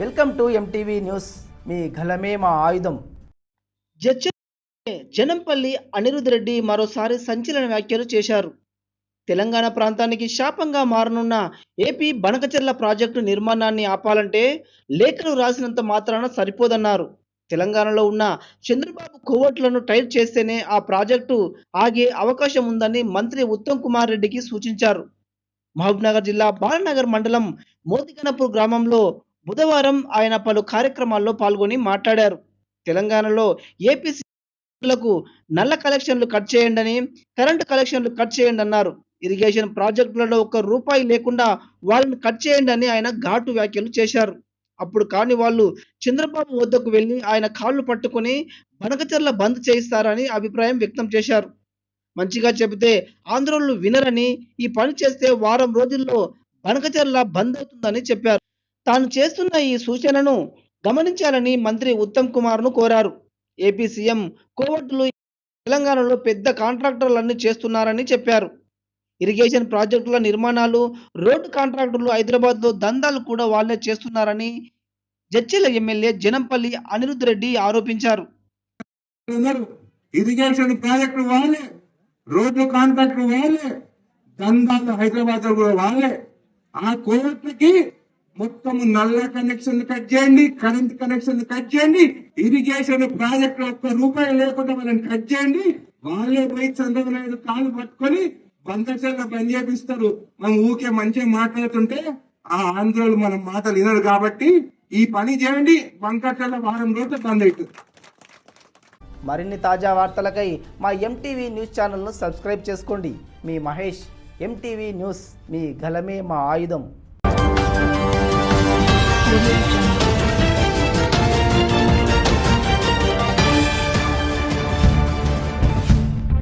Welcome to MTV news మీ గలమే మా ఆయుధం. జడ్జి జనంపల్లి అనిరుద్ రెడ్డి మరోసారి సంచలన వ్యాఖ్యలు చేశారు. తెలంగాణ ప్రాంతానికి శాపంగా మారనున్న ఏపీ బనకచెర్ల ప్రాజెక్టు నిర్మాణాన్ని ఆపాలంటే లేఖలు రాసినంత మాత్రాన సరిపోదన్నారు. తెలంగాణలో ఉన్న చంద్రబాబు కోవట్లను టైట్ చేస్తేనే ఆ ప్రాజెక్టు ఆగే అవకాశం ఉందని మంత్రి ఉత్తమ్ కుమార్ రెడ్డికి సూచించారు. మహబూబ్నగర్ జిల్లా బాలనగర్ మండలం మోదిగనపూర్ గ్రామంలో బుధవారం ఆయన పలు కార్యక్రమాల్లో పాల్గొని మాట్లాడారు. తెలంగాణలో ఏపీ లకు నల్ల కలెక్షన్లు కట్ చేయండి కరెంటు కలెక్షన్లు కట్ చేయండి అన్నారు. ఇరిగేషన్ ప్రాజెక్టులలో ఒక్క రూపాయి లేకుండా వాళ్ళని కట్ చేయండి అని ఆయన ఘాటు వ్యాఖ్యలు చేశారు. అప్పుడు కాని వాళ్ళు చంద్రబాబు వద్దకు వెళ్ళి ఆయన కాళ్ళు పట్టుకొని బనకచర్ల బంద్ చేయిస్తారని అభిప్రాయం వ్యక్తం చేశారు. మంచిగా చెబితే ఆంధ్రోళ్ళు వినరని ఈ పని చేస్తే వారం రోజుల్లో బనకచర్ల బంద్ అవుతుందని చెప్పారు. తాను చేస్తున్న ఈ సూచనను గమనించాలని మంత్రి ఉత్తమ్ కుమార్ను కోరారు. ఏపీ సీఎం కోవట్లు తెలంగాణలో పెద్ద కాంట్రాక్టర్లన్నీ చేస్తున్నారని చెప్పారు. ఇరిగేషన్ ప్రాజెక్టుల నిర్మాణాలు రోడ్డు కాంట్రాక్టర్లు హైదరాబాద్లో దందాలు కూడా వాళ్ళే చేస్తున్నారని జడ్చీల ఎమ్మెల్యే జనంపల్లి అనిరుద్ రెడ్డి ఆరోపించారు ఇరిగేషన్ ప్రాజెక్టు వాళ్ళే రోడ్లు కాంట్రాక్టర్ వాళ్ళే దందాలు హైదరాబాద్లో కూడా వాళ్ళే. ఆ కోర్టుకి మొత్తం నల్ల కనెక్షన్ కట్ చేయండి కరెంట్ కనెక్షన్ కట్ చేయండి ఇరిగేషన్ ప్రాజెక్ట్ ఒక్క రూపాయి లేకుండా వాళ్ళని కట్ చేయండి. వాళ్ళే పోయి చంద్రబాబు నాయుడు కాలు పట్టుకొని బందచర్ల పని చేపిస్తారు. మనం ఊకే మంచిగా మాట్లాడుతుంటే ఆ ఆంధ్రోలు మన మాటలు వినరు కాబట్టి ఈ పని చేయండి బంకచర్ల వారం రోజులు బంద్ అవుతుంది మరిన్ని తాజా వార్తలకై మా ఎంటీవీ న్యూస్ ఛానల్ను సబ్స్క్రైబ్ చేసుకోండి. మీ మహేష్ ఎంటీవీ న్యూస్ మీ గలమే మా ఆయుధం. Removed.